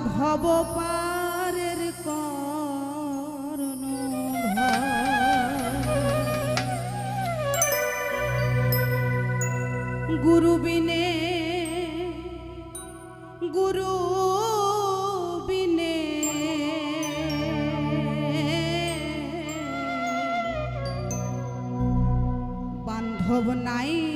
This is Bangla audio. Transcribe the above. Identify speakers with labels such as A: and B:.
A: ভব পারের করণ গুরু বিনে গুরু বিনে। বান্ধব নাই